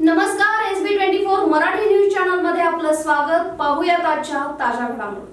नमस्कार S B twenty four Marathi news चॅनलमध्ये आपलं स्वागत. पाहूयात आजच्या ताज्या घडामोडी.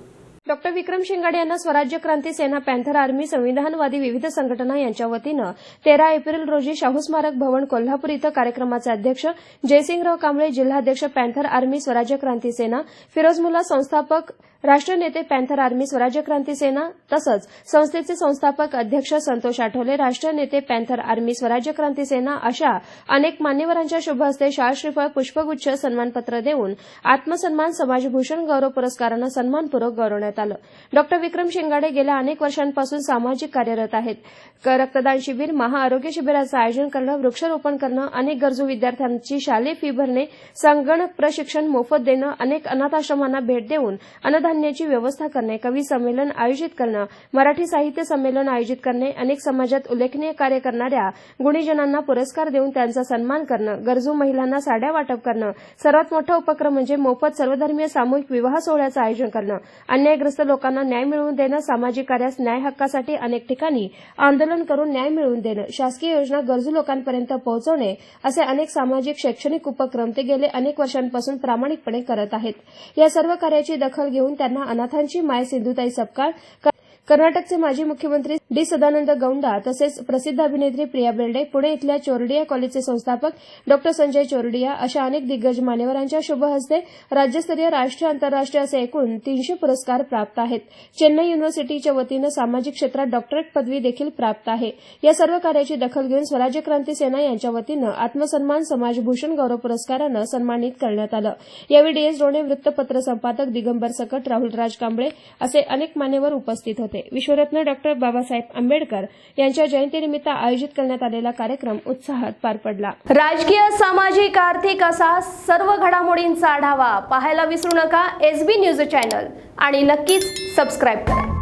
डॉक्टर विक्रम शिंगाडे यांना स्वराज्य क्रांती सेना पॅन्थर आर्मी संविधानवादी विविध संघटना यांच्या वतीनं तेरा एप्रिल रोजी शाहू स्मारक भवन कोल्हापूर इथं कार्यक्रमाचे अध्यक्ष जयसिंगराव कांबळे जिल्हाध्यक्ष पॅन्थर आर्मी स्वराज्य क्रांती सेना फिरोजमुल्ला संस्थापक राष्ट्रनेते पॅन्थर आर्मी स्वराज्य क्रांती सेना तसंच संस्थेचे संस्थापक अध्यक्ष संतोष आठवले राष्ट्रनेते पॅन्थर आर्मी स्वराज्य क्रांती सेना अशा अनेक मान्यवरांच्या शुभ हस्ते शाळ श्रीफळ पुष्पगुच्छ सन्मानपत्र देऊन आत्मसन्मान समाजभूषण गौरव पुरस्कारानं सन्मानपूर्वक गौरवण्यात आलं. डॉक्टर विक्रम शिंगाडे गेल्या अनेक वर्षांपासून सामाजिक कार्यरत आहेत. रक्तदान शिबिर महाआरोग्य शिबिराचं आयोजन करणं वृक्षारोपण करणं अनेक गरजू विद्यार्थ्यांची शालेय फी भरणे संगणक प्रशिक्षण मोफत देणं अनेक अनाथाश्रमांना भेट देऊन अन्नधान्याची व्यवस्था करणे कवी संमेलन आयोजित करणं मराठी साहित्य संमेलन आयोजित करणे अनेक समाजात उल्लेखनीय कार्य करणाऱ्या गुणीजनांना पुरस्कार देऊन त्यांचा सन्मान करणं गरजू महिलांना साड्या वाटप करणं सर्वात मोठा उपक्रम म्हणजे मोफत सर्वधर्मीय सामूहिक विवाह सोहळ्याचं आयोजन करणं अन्यायग्रस्त लोकांना न्याय मिळवून देणं सामाजिक कार्यास न्याय हक्कासाठी अनेक ठिकाणी आंदोलन करून न्याय मिळवून देणं शासकीय योजना गरजू लोकांपर्यंत पोहोचवणे असे अनेक सामाजिक शैक्षणिक उपक्रम ते गेले अनेक वर्षांपासून प्रामाणिकपणे करत आहेत. या सर्व कार्याची दखल घेऊन त्यांना अनाथांची माय सिंधुताई सपकाळ कर्नाटकचे माजी मुख्यमंत्री डी सदानंद गौंडा तसेच प्रसिद्ध अभिनेत्री प्रिया बेर्डे पुणे इथल्या चोरडिया कॉलेजचे संस्थापक डॉ. संजय चोरडिया अशा अनेक दिग्गज मान्यवरांच्या शुभहस्ते राज्यस्तरीय राष्ट्रीय आंतरराष्ट्रीय असे एकूण तीनशे पुरस्कार प्राप्त आहेत. चेन्नई युनिव्हर्सिटीच्या वतीनं सामाजिक क्षेत्रात डॉक्टरेट पदवी देखील प्राप्त आहे. या सर्व कार्याची दखल घेऊन स्वराज्य क्रांती सेना यांच्या वतीनं आत्मसन्मान समाजभूषण गौरव पुरस्कारानं सन्मानित करण्यात आलं. यावेळी डीएस डोणे वृत्तपत्र संपादक दिगंबर सकट राहुल राज कांबळे असे अनेक मान्यवर उपस्थित होते. विश्वरत्न डॉक्टर बाबासाहेब आंबेडकर यांच्या जयंतीनिमित्त आयोजित करण्यात आलेला कार्यक्रम उत्साहात पार पडला. राजकीय सामाजिक आर्थिक असा सर्व घडामोडींचा आढावा पाहायला विसरू नका. एस बी न्यूज चॅनल आणि नक्कीच सबस्क्राईब करा.